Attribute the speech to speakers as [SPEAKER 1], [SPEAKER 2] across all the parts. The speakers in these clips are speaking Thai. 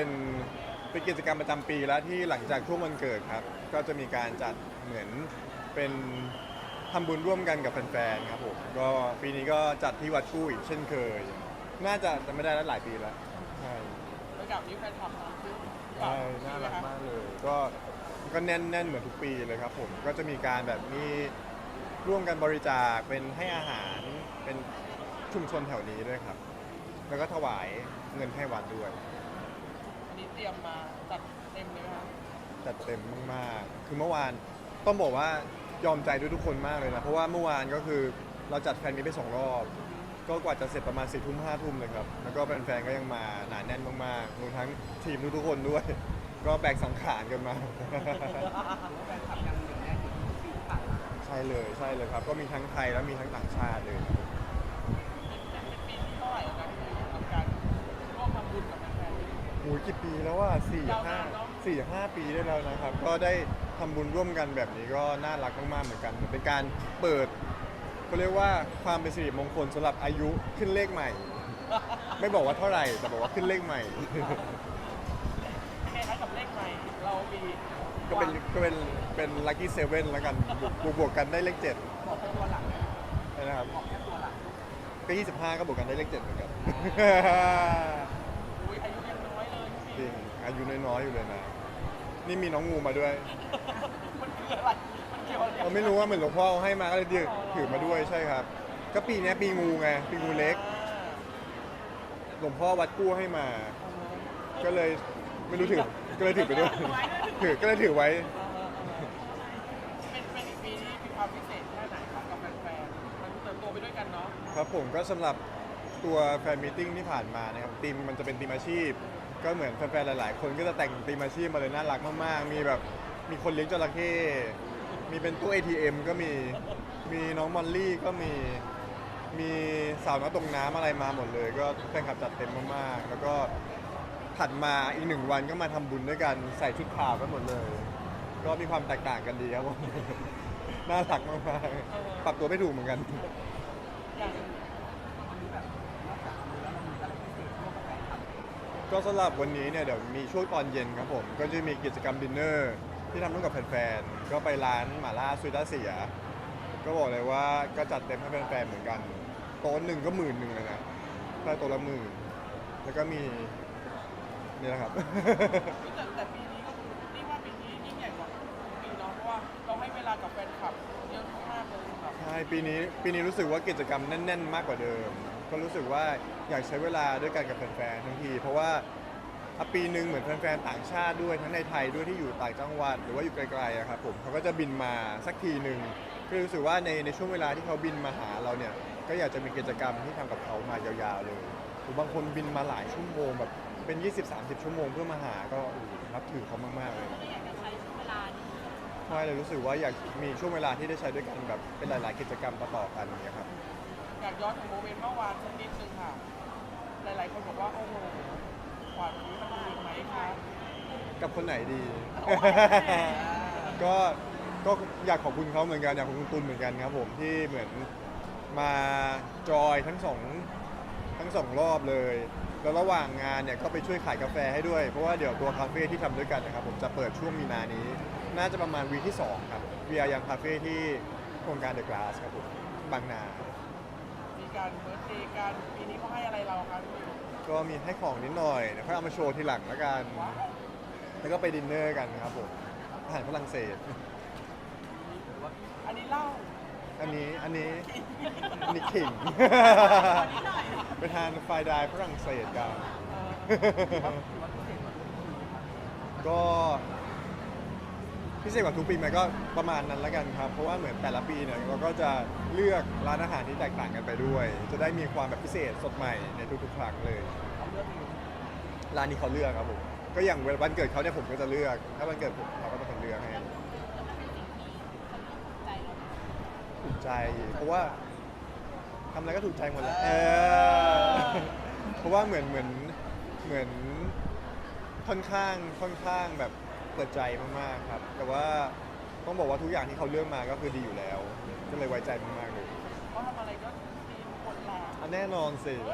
[SPEAKER 1] เป็นเป็นกิจกรรมประจำปีแล้วที่หลังจากช่วงวันเกิดครับ ก็จะมีการจัดเหมือนเป็นทำบุญร่วมกันกับแฟนๆครับผมก็ปีนี้ก็จัดที่วัดกู้อีกเช่นเคย น่าจะจะไม่ได้แล้วหลายปีแล้วใช่
[SPEAKER 2] ระดับนี้แฟนคลับมาขึ้น
[SPEAKER 1] ใช่น่ารักมากเลยก็ก็แน่นแน่นเหมือนทุกปีเลยครับผมก็จะมีการแบบมีร่วมกันบริจาคเป็นให้อาหารเป็นชุมชนแถวนี้ด้วยครับ แล้วก็ถวายเงินให้วัดด้วย
[SPEAKER 2] อั นนี้เตรียมมาจัดเต็มเลยไหมคะ
[SPEAKER 1] จัดเต็มมากๆ คือเมื่อวานต้องบอกว่ายอมใจด้วยทุกคนมากเลยนะ เพราะว่าเมื่อวานก็คือเราจัดแฟนมีตไปสองรอบ ก็กว่าจะเสร็จประมาณสี่ทุ่มห้าทุ่มเลยครับ แล้วก็แฟนๆก็ยังมาหนาแน่นมากๆรวมทั้งทีมทุกๆคนด้วย ก็แบกสังขารกันมา
[SPEAKER 2] แฟนคลับยังเหนียวแน่นอยู่ทุกปีผ่านมา
[SPEAKER 1] ใช่เลยใช่เลยครับ ก็มีทั้งไทยแล้วมีทั้งต่างชาติเลย
[SPEAKER 2] เป็นปีที่เท่าไหร่แล้วนะที่ทำการร่วมทำบุญกับแฟ นๆ
[SPEAKER 1] โอ้ยกี่ปีแล้วว่าสี่
[SPEAKER 2] ยาว
[SPEAKER 1] ห้านา
[SPEAKER 2] นเนอะ
[SPEAKER 1] สี่ห้าปีได้แล้วนะครับ ก็ได้ทำบุญร่วมกันแบบนี้ก็น่ารักมากๆเหมือนกันเหมือนเป็นการเปิดเขาเรียกว่าความเป็นสิริมงคลสำหรับอายุขึ้นเลขใหม่ ไม่บอกว่าเท่าไหร่แต่บอกว่าขึ้นเลขใหม่
[SPEAKER 2] คล้ายๆกับเลขใหม่เรามี
[SPEAKER 1] ก็เป็นก็เป็นเป็นลัคกี้เซเว่นแล้วกันบวกบวกกันได้เลขเจ็ด
[SPEAKER 2] บอกแค่ตัวหลังนะ
[SPEAKER 1] นะครับ
[SPEAKER 2] บอกแค่ตัวหลัง
[SPEAKER 1] ก็ยี่สิบห้าก็บวกกันได้เลขเจ็ดเหมือนกัน จริงอายุน้อยๆอยู่เลยนะ นี่มีน้องงูมาด้วย
[SPEAKER 2] มันคืออะไร มันเกี่ยวอะไร
[SPEAKER 1] เราไม่รู้ว่าเหมือนหลวงพ่อเอาให้มาก็เลยถือถือมาด้วยใช่ครับ ก็ปีเนี้ยปีงูไงปีงูเล็ก หลวงพ่อวัดกู้ให้มา ก็เลยไม่รู้ถือก็เลยถือไปด้วยถือก็เลยถือไว้
[SPEAKER 2] เป็นเป็นอีกปีที่มีความพิเศษแค่ไหนครับกับแฟนๆมันเติบโตไปด้วยกันเนาะ
[SPEAKER 1] ครับผมก็สำหรับตัวแฟนมีตติ้งที่ผ่านมานะครับทีมมันจะเป็นทีมอาชีพ ก็เหมือนแฟนๆ หลาย ๆ คนก็จะแต่งทีมอาชีพมาเลยน่ารักมาก ๆ มีแบบมีคนเลี้ยงจระเข้มีเป็นตู้ ATM ก็มีมีน้องมอลลี่ก็มีมีสาวน้อยตรงน้ำอะไรมาหมดเลย ก็แฟนคลับจัดเต็มมากๆ แล้วก็ถัดมาอีกหนึ่งวันก็มาทำบุญด้วยกันใส่ชุดขาวกันหมดเลย ก็มีความแตกต่างกันดีครับผม น่ารักมากๆปรับตัวไม่ถูกเหมือนกัน
[SPEAKER 2] อย่าง ก็
[SPEAKER 1] สำหรับวันนี้เนี่ยเดี๋ยวมีช่วงตอนเย็นครับผม ก็จะมีกิจกรรมดินเนอร์ที่ทำร่วมกับแฟนๆ ก็ไปร้านหม่าล่าซุยต้าเสีย ก็บอกเลยว่าก็จัดเต็มให้แฟนๆ เหมือนกัน โต๊ะหนึ่งก็หมื่นหนึ่งเลยนะได้โต๊ะละหมื่นแล้วก็มีนี่แหละครับ
[SPEAKER 2] แต่แต่ปีนี้ก็นี่ว่าปีนี้ยิ่งใหญ่กว่าปีเนาะเพราะว่าเราให้เวลากับแฟนคลับเยอะมากเลยครับ
[SPEAKER 1] ใช่ปีนี้ปีนี้รู้สึกว่ากิจกรรมแน่น ๆ มากกว่าเดิม ก็รู้สึกว่าอยากใช้เวลาด้วยกันกับแฟนๆทั้งที เพราะว่าอะปีหนึ่งเหมือนแฟนๆต่างชาติด้วยทั้งในไทยด้วยที่อยู่ต่างจังหวัด หรือว่าอยู่ไกลๆอะครับผมเขาก็จะบินมาสักทีหนึ่งก็รู้สึกว่าในในช่วงเวลาที่เขาบินมาหาเราเนี่ย ก็อยากจะมีกิจกรรมที่ทำกับเขามายาวๆเลยหรือบางคนบินมาหลายชั่วโมงแบบเป็น 20-30 ชั่วโมงเพื่อมาหาก็โอ้โหนับถือเขามากๆเลย
[SPEAKER 3] อยากจะใช้ช่วงเวลานี้
[SPEAKER 1] ใช่เลยรู้สึกว่าอยากมีช่วงเวลาที่ได้ใช้ด้วยกันแบบเป็นหลาย ๆ กิจกรรมต่อๆกันอย่างเงี้ยครับ
[SPEAKER 2] อยากย้อนถึงโมเมนต์เมื่อวานสักนิดนึงค่ะ หลายๆคนบอกว่าโอ้โหกว่านี้มันมีไหมคะ
[SPEAKER 1] กับคนไหนดี ก็ก็อยากขอบคุณเขาเหมือนกันอยากขอบคุณตุลเหมือนกันครับผมที่เหมือนมาจอยทั้งสองทั้งสองรอบเลย แล้วระหว่างงานเนี่ยก็ไปช่วยขายกาแฟให้ด้วย เพราะว่าเดี๋ยวตัวคาเฟ่ที่ทำด้วยกันนะครับผมจะเปิดช่วงมีนานี้ น่าจะประมาณวีที่ 2 ครับวีอายังคาเฟ่ที่โครงการเดอะกลาสครับผมบางนา
[SPEAKER 2] มี การเบิร์ดเดย์การปีนี้เขาให้อะไรเราคะพี่มิว
[SPEAKER 1] ก็มีให้ของนิดหน่อยเดี๋ยวค่อยเอามาโชว์ทีหลังแล้วกัน
[SPEAKER 2] ว้าว
[SPEAKER 1] แล้วก็ไปดินเนอร์กันครับผมอาหารฝรั่งเศส
[SPEAKER 2] อันนี้เล่า
[SPEAKER 1] อันนี้อันนี้อันนี้ขิง ไปทานไฟดายฝรั่งเศสกัน
[SPEAKER 2] เอ่อ
[SPEAKER 1] ก็ พิเศษกว่าทุกปีไหมก็ประมาณนั้นล้วกันครับ เพราะว่าเหมือนแต่ละปีเนี่ยเราก็จะเลือกร้านอาหารที่แตกต่างกันไปด้วย จะได้มีความแบบพิเศษสดใหม่ในทุกๆครั้งเลย
[SPEAKER 2] ร้า
[SPEAKER 1] นนี้เขาเลือกครับผมก็อย่างวันเกิดเขาเนี่ยผมก็จะเลือก ถ้าวันเกิดผมเขาก็เป็นคนเลือกให้ถูกใจ เพราะว่าทำอะไรก็ถูกใจหมดแหล้วเออเพราะว่าเหมือนเหมือนเหมือนค่อนข้างค่อนข้างแบบ ปิดใจมากๆครับ แต่ว่าต้องบอกว่าทุกอย่างที่เขาเลือกมาก็คือดีอยู่แล้ว ก็เลยไว้ใจมากๆเลย
[SPEAKER 2] เขาทำอะไรก็ดีหมดแหละ
[SPEAKER 1] อันแน่นอนสิ
[SPEAKER 2] เ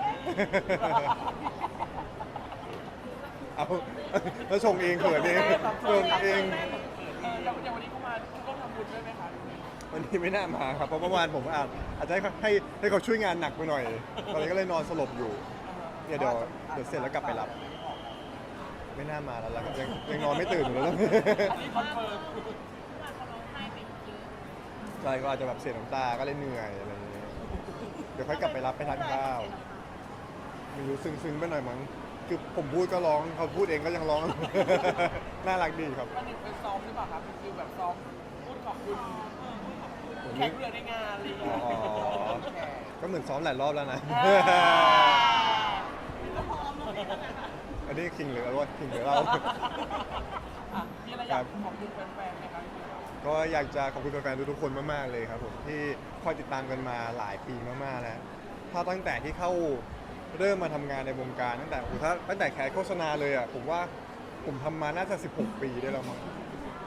[SPEAKER 2] เอา
[SPEAKER 1] แล้วชงเองเขินเองเขินเอง
[SPEAKER 2] เอออย่างอย่างวันนี้เขามาร่วมทำบุญด้วยไหมคะ
[SPEAKER 1] วันนี้ไม่น่ามาครับเพราะเมื่อวานผมอาจอาจจะให้ให้ให้เขาช่วยงานหนักไปหน่อย ตอนนี้ก็เลยนอนสลบอยู่เนี่ยเดี๋ยวเดี๋ยวเสร็จแล้วกลับไปรับ ไม่น่ามาแล้วล่ะครับยังยังนอนไม่ตื่นอยู่เลย
[SPEAKER 2] อันนี้คอนเฟิร์ม
[SPEAKER 3] เมื่อวานเขาร้องไห้ไปเยอะ
[SPEAKER 1] ใช่ก็อาจจะแบบเสียน้ำตาก็เลยเหนื่อยอะไรอย่างเงี้ยเดี๋ยวค่อยกลับไปรับไปทานข้าวไม่รู้ซึ้งๆไปหน่อยมั้งคือผมพูดก็ร้องเขาพูดเองก็ยังร้อง น่ารักดีครับ
[SPEAKER 2] วันหนึ่งเป็นซ้อมหรือเปล่าครับเป็นฟิลแบบซ้อมพูดขอบคุณแขกเรือในงานอะไรอย่าง
[SPEAKER 1] อ๋
[SPEAKER 2] เงี้
[SPEAKER 1] อ
[SPEAKER 2] ย
[SPEAKER 1] ก็เหมือนซ้อมหลายรอบแล้วนะ อันนี้คิงหรือว่าคิงหรือเรา
[SPEAKER 2] อะมีอะไรอยากขอบคุณแฟนๆไหมครับ
[SPEAKER 1] ก็อยากจะขอบคุณแฟนๆทุกๆคนมากๆเลยครับผมที่คอยติดตามกันมาหลายปีมากๆแล้วถ้าตั้งแต่ที่เข้าเริ่มมาทำงานในวงการตั้งแต่โอ้โหถ้าตั้งแต่แคสโฆษณาเลยอะผมว่าผมทำมาน่าจะ 16 ปีได้แล้วมั้ง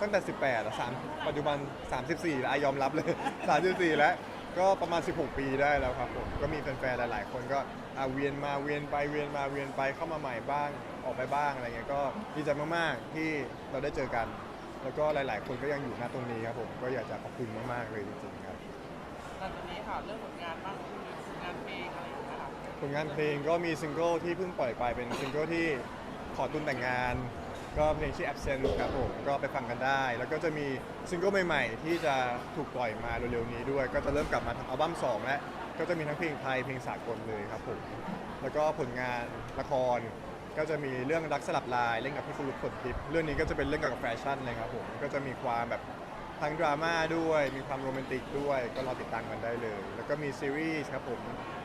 [SPEAKER 1] ตั้งแต่ 18อะสามปัจจุบัน 34แล้วอะยอมรับเลย 34 แล้วก็ประมาณ 16 ปีได้แล้วครับผมก็มีแฟนๆหลาย ๆ คนก็อะเวียนมาเวียนไปเวียนมาเวียนไปเข้ามาใหม่บ้าง ออกไปบ้างอะไรเงี้ยก็ดีใจมากๆที่เราได้เจอกัน แล้วก็หลายๆ คนก็ยังอยู่ณตรงนี้ครับผมก็อยากจะขอบคุณมากๆเลยจริงๆครับ
[SPEAKER 2] หลังจากนี้ค่ะเรื่องผลงานบ้างมีงานเพลงอะไรอย่างเงี้ยครับ
[SPEAKER 1] ผลงานเพลงก็มีซิงเกิลที่เพิ่งปล่อยไปเป็นซิงเกิลที่ขอตุนแต่งงาน ก็เพลงชื่อ Absent ครับผมก็ไปฟังกันได้ แล้วก็จะมีซิงเกิลใหม่ๆ ที่จะถูกปล่อยมาเร็วๆนี้ด้วย ก็จะเริ่มกลับมาทำอัลบั้ม2แล้วก็จะมีทั้งเพลงไทยเพลงสากลเลยครับผมแล้วก็ผลงานละคร ก็จะมีเรื่องรักสลับลายเล่นกับพี่ฟุลุกฝนทิพย์เรื่องนี้ก็จะเป็นเรื่องเกี่ยวกับแฟชั่นเลยครับผมก็จะมีความแบบทั้งดราม่าด้วย มีความโรแมนติกด้วย ก็รอติดตามกันได้เลย แล้วก็มีซีรีส์ครับผม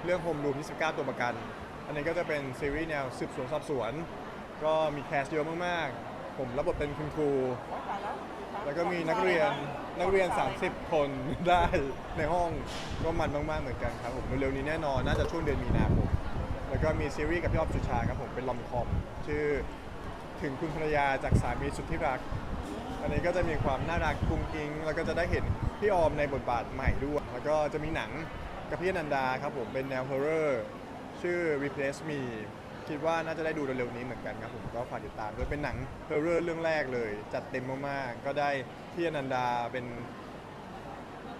[SPEAKER 1] เรื่องโฮมรูม29 ตัวประกัน อันนี้ก็จะเป็นซีรีส์แนวสืบสวนสอบสวน ก็มีแคสเยอะมากๆ ผมรับบทเป็นคุณครู
[SPEAKER 2] แล้ว
[SPEAKER 1] แล้วก็มีนักเรียนนักเรียน 30 คนได้ในห้องก็มันมากๆเหมือนกันครับผมเร็วๆนี้แน่นอนน่าจะช่วงเดือนมีนาคม แล้วก็มีซีรีส์กับพี่ออฟสุชาครับผมเป็นลอมคอมชื่อถึงคุณภรรยาจากสามีสุดที่รัก อันนี้ก็จะมีความน่ารักกุ้งกิ้งแล้วก็จะได้เห็นพี่ออมในบทบาทใหม่ด้วย แล้วก็จะมีหนังกับพี่นันดาครับผมเป็นแนวฮอร์เรอร์ชื่อ Replace Me คิดว่าน่าจะได้ดูเร็วๆนี้เหมือนกันครับผมก็ฝากติดตามด้วยเป็นหนังฮอร์เรอร์เรื่องแรกเลย จัดเต็มมากๆก็ได้พี่อนันดาเป็น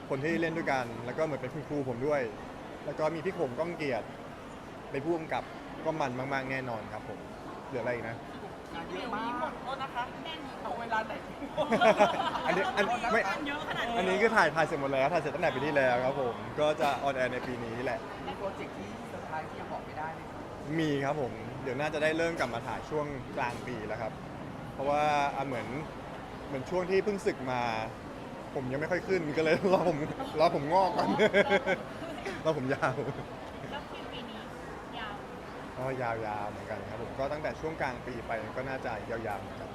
[SPEAKER 1] คนที่เล่นด้วยกัน แล้วก็เหมือนเป็นคุณครูผมด้วย แล้วก็มีพี่ขมก้องเกียรติ เป็นผู้กำกับก็มันมากๆแน่นอนครับผมเหลืออะไรอีกนะ
[SPEAKER 2] งานเยอะมากหมดโทษนะคะแน่นเอาเวลาไหน
[SPEAKER 1] อันนี้อันไม่
[SPEAKER 3] เยอะขนาดนี้
[SPEAKER 1] อันนี้คือถ่ายถ่ายเสร็จหมดแล้วถ่ายเสร็จตั้งแต่ปีที่แล้วครับผมก็จะออนแอร์ในปีนี้แหละ
[SPEAKER 2] มีโปรเจกต์ที่เซอร์ไพรส์ที่ยังบอกไม่ได้เลย
[SPEAKER 1] มีครับผมเดี๋ยวน่าจะได้เริ่มกลับมาถ่ายช่วงกลางปีแล้วครับ เพราะว่าอะเหมือนเหมือนช่วงที่เพิ่งศึกมา ผมยังไม่ค่อยขึ้นก็เลย รอผมรอผมงอกก่อน รอผมยาว
[SPEAKER 3] แล้วคิวปีนี้ยาว
[SPEAKER 1] ก็ยาวๆเหมือนกันครับผมก็ตั้งแต่ช่วงกลางปีไปก็น่าจะยาวๆเหมือนกัน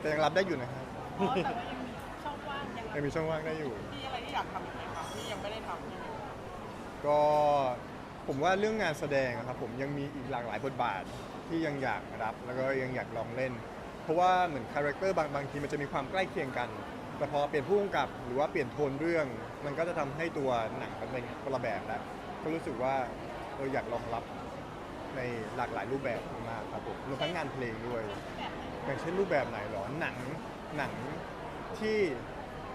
[SPEAKER 1] แต่ยังรับได้อยู่นะครับ
[SPEAKER 3] อ๋อแต่ว่ายังมีช่องว่างยัง
[SPEAKER 1] ยังมีช่องว่างได้อยู่
[SPEAKER 2] มีอะไรที่อยากทำอีกไหมครับที่ยังไม่ได้ทำที่
[SPEAKER 1] ก็ผมว่าเรื่องงานแสดงอะครับผมยังมีอีกหลากหลายบทบาทที่ยังอยากรับแล้วก็ยังอยากลองเล่น เพราะว่าเหมือนคาแรคเตอร์บางบางทีมันจะมีความใกล้เคียงกัน แต่พอเปลี่ยนผู้กำกับหรือว่าเปลี่ยนโทนเรื่อง มันก็จะทำให้ตัวหนังมันเป็นคนละแบบแล้วก็รู้สึกว่าเอออยากลองรับ ในหลากหลายรูปแบบมากครับผมรวมทั้งงานเพลงด้วย อย่างเช่นรูปแบบไหนหรอหนังหนังที่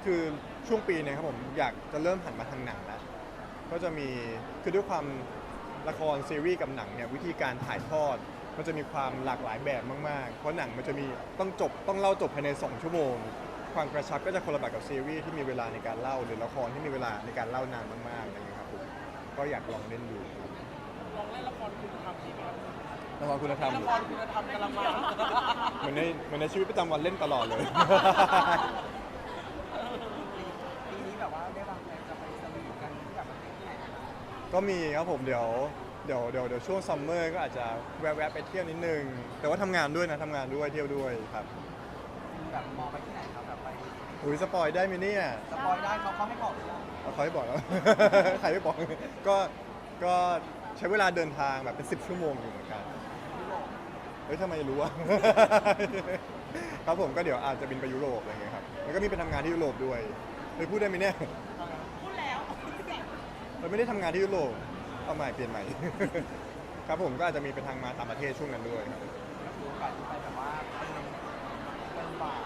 [SPEAKER 1] คือช่วงปีเนี้ครับผมอยากจะเริ่มหันมาทางหนังแล้วก็จะมีคือด้วยความละครซีรีส์กับหนังเนี่ยวิธีการถ่ายทอด มันจะมีความหลากหลายแบบมากๆ เพราะหนังมันจะมีต้องจบต้องเล่าจบภายใน 2 ชั่วโมง ความกระชับก็จะคนละแบบกับซีรีส์ที่มีเวลาในการเล่า หรือละครที่มีเวลาในการเล่านานมากๆอะไรอย่างเงี้ยครับผมก็อยากลองเล่นดูครับ
[SPEAKER 2] องเล่นละครคุณธรรมดีไหมครับ
[SPEAKER 1] ละครคุณธรรม
[SPEAKER 2] ละครคุณธรรมกำลังมา
[SPEAKER 1] เหมือนในเหมือนในชีวิตประจำวันเล่นตลอดเลย
[SPEAKER 2] ปีนี้แบบว่าได้วางแผนจะไปสวีทกันที่แบบประเทศที่ไหนนะครับ
[SPEAKER 1] ก็มีครับผมเดี๋ยวเดี๋ยวเดี๋ยวเดี๋ยวช่วงซัมเมอร์ก็อาจจะแวะๆไปเที่ยวนิดนึง แต่ว่าทำงานด้วยนะทำงานด้วยเที่ยวด้วยครับ
[SPEAKER 2] แบบมองไปที่ไหนครับแบบไป
[SPEAKER 1] อุ้ยสปอยได้ไหมเนี่ย
[SPEAKER 2] สปอยได้เขาเขาให้บอกหรือยัง
[SPEAKER 1] เอาเขาให้บอกแล้ว ใครไม่บอกก็ก็ ใช้เวลาเดินทางแบบเป็น10ชั่วโมงอยู่เหมือนกัน
[SPEAKER 2] ยุโรป
[SPEAKER 1] เฮ้ยทำไมรู้วะครับผมก็เดี๋ยวอาจจะบินไปยุโรปอะไรเงี้ยครับแล้วก็มีไปทำงานที่ยุโรปด้วยเฮ้ยพูดได้ไหมเนี่ย
[SPEAKER 3] พูดแล้ว
[SPEAKER 1] เราไม่ได้ทำงานที่ยุโรปเอาใหม่เปลี่ยนใหม่ ครับผมก็อาจจะมีไปทางมาต่างประเทศช่วงนั้นด้วยครับ
[SPEAKER 2] กอกาสที่ไปแบบว่าเติมเติมบาท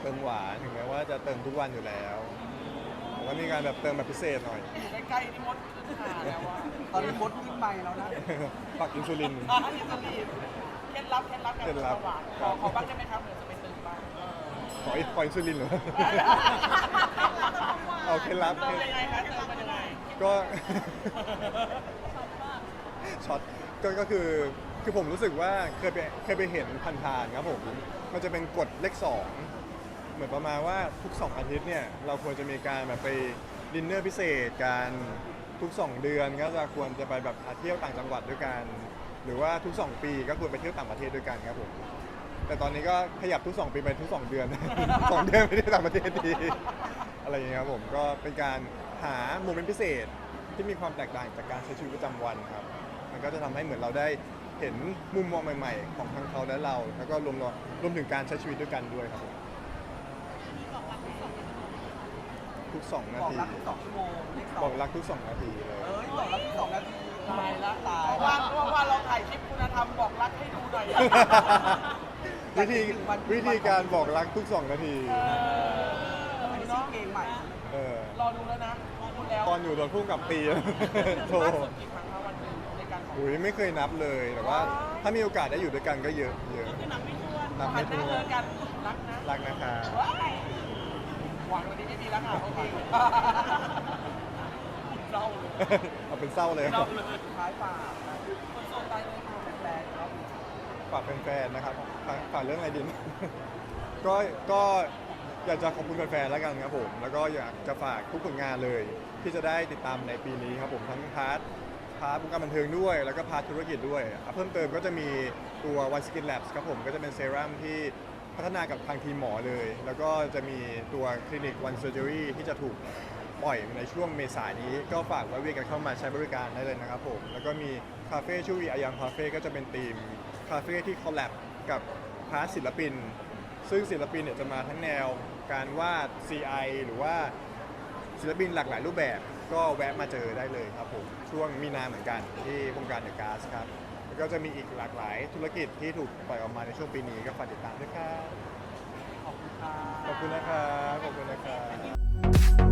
[SPEAKER 1] เติมหวานถึงแม้ว่าจะเติมทุกวันอยู่แล้ว แต่ว่ามีการแบบเติมแบบพิเศษหน่อย
[SPEAKER 2] อยู่ใกล้ๆที่มดขึ้นขาแล้วว่า
[SPEAKER 4] ตอนนี้มดยิ้มไปแล้วนะ
[SPEAKER 1] ปักอินซูลิน
[SPEAKER 2] อะอินซูลินเคล็ดลับเคล็ดลับการ
[SPEAKER 1] เคล็ดลับ
[SPEAKER 2] เติมหวานขอขอบ้างได้ไหมครับเดี๋ยวจะไปเติมบ้างเออ
[SPEAKER 1] ขออีกขออินซูลินเหรอ เอาเคล็ดลับ
[SPEAKER 2] เติมยังไงคะเติมมันยังไง
[SPEAKER 1] ก็ช็อตก็ก็คือคือผมรู้สึกว่าเคยไปเคยไปเห็นผ่านๆครับผม มันจะเป็นกฎเลขสอง เหมือนประมาณว่าทุก 2 อาทิตย์เนี่ยเราควรจะมีการแบบไปดินเนอร์พิเศษการทุก 2 เดือนก็จะควรจะไปแบบเที่ยวต่างจังหวัดด้วยกัน หรือว่าทุก 2 ปีก็ควรไปเที่ยวต่างประเทศด้วยกันครับผมแต่ตอนนี้ก็ขยับทุก 2 ปีไปทุก 2 เดือนสองเดือนไปที่ต่างประเทศดีอะไรอย่างเงี้ยครับผมก็เป็นการหาโมเมนต์พิเศษที่มีความแตกต่างจากการใช้ชีวิตประจำวันครับ มันก็จะทำให้เหมือนเราได้เห็นมุมมองใหม่ ๆ ของทั้งเขาและเรา แล้วก็รวมรวมถึงการใช้ชีวิตด้วยกันด้วยครับผม ทุกสองนา
[SPEAKER 4] บอก
[SPEAKER 1] ที
[SPEAKER 4] รักทุกสองชั่วโมงเลขส
[SPEAKER 1] บ
[SPEAKER 4] อ
[SPEAKER 1] องกรักทุกสองนาทีเลย
[SPEAKER 4] เอ้ยบอกรักทุกสองนาที
[SPEAKER 2] ตายละ
[SPEAKER 4] ตาย
[SPEAKER 2] เพราะว่าเพราะว่าเราถ่ายคลิปคุณธรรมบอกรักให้ดูหน่อยอะ
[SPEAKER 1] วิธีวิธีการบอกรักทุกสองนาที
[SPEAKER 2] เออ
[SPEAKER 4] อันนี้ชื่อเพลงใหม่
[SPEAKER 1] เออ
[SPEAKER 2] รอดูแล้วนะรอดูแล้ว
[SPEAKER 1] ตอนอยู่โดนพุ่งกับตี โช
[SPEAKER 2] มาก
[SPEAKER 1] ว์
[SPEAKER 2] สุดกี่ครั้งคะวันหนึ่งในการขอ
[SPEAKER 1] อุ้ยไม่เคยนับเลย แต่ว่า ถ้ามีโอกาสได้อยู่ด้วยกันก็เยอะเยอะ
[SPEAKER 3] คือนับไม่ถ้วน
[SPEAKER 1] นับ
[SPEAKER 2] หั
[SPEAKER 1] ไม่
[SPEAKER 2] นห
[SPEAKER 1] ถ้
[SPEAKER 2] น้า
[SPEAKER 1] วน
[SPEAKER 2] เจอกันรักนะ
[SPEAKER 1] รักนะคะ
[SPEAKER 2] ว้าย หวังวันนี้ไม่มีแล้วค่ะโอเคเศร้าเลย
[SPEAKER 1] เอาเป็นเศร้าเลย
[SPEAKER 2] เศร้าเลย
[SPEAKER 4] สุดท้ายฝากนะ
[SPEAKER 2] คนโสดตายเลยค่ะ
[SPEAKER 4] แฟนๆครับ
[SPEAKER 1] ฝากแฟนๆนะครับฝากฝากเรื่องอะไรดีก็ก็อยากจะขอบคุณแฟนๆแล้วกันครับผม แล้วก็อยากจะฝากทุกผลงานเลย ที่จะได้ติดตามในปีนี้ครับผมทั้งพาร์ทพาร์ทวงการบันเทิงด้วย แล้วก็พาร์ทธุรกิจด้วยอะเพิ่มเติมก็จะมีตัว One Skin Labs ครับผมก็จะเป็นเซรั่มที่ พัฒนากับทางทีมหมอเลย แล้วก็จะมีตัวคลินิก One Surgery ที่จะถูกปล่อยในช่วงเมษายนนี้ ก็ฝากไว้เวียนกันเข้ามาใช้บริการได้เลยนะครับผม แล้วก็มีคาเฟ่ชื่อวีอายังคาเฟ่ก็จะเป็นทีมคาเฟ่ที่คอลแลบกับพาร์ทศิลปิน ซึ่งศิลปินเนี่ยจะมาทั้งแนวการวาด CI หรือว่าศิลปินหลากหลายรูปแบบ ก็แวะมาเจอได้เลยครับผม ช่วงมีนาเหมือนกันที่โครงการเดอะก๊าซครับ ก็จะมีอีกหลากหลายธุรกิจที่ถูกปล่อยออกมาในช่วงปีนี้ก็ฝากติดตามด้วยครับ
[SPEAKER 4] ขอบคุณค่ะ
[SPEAKER 1] ขอบคุณนะครับขอบคุณนะครับ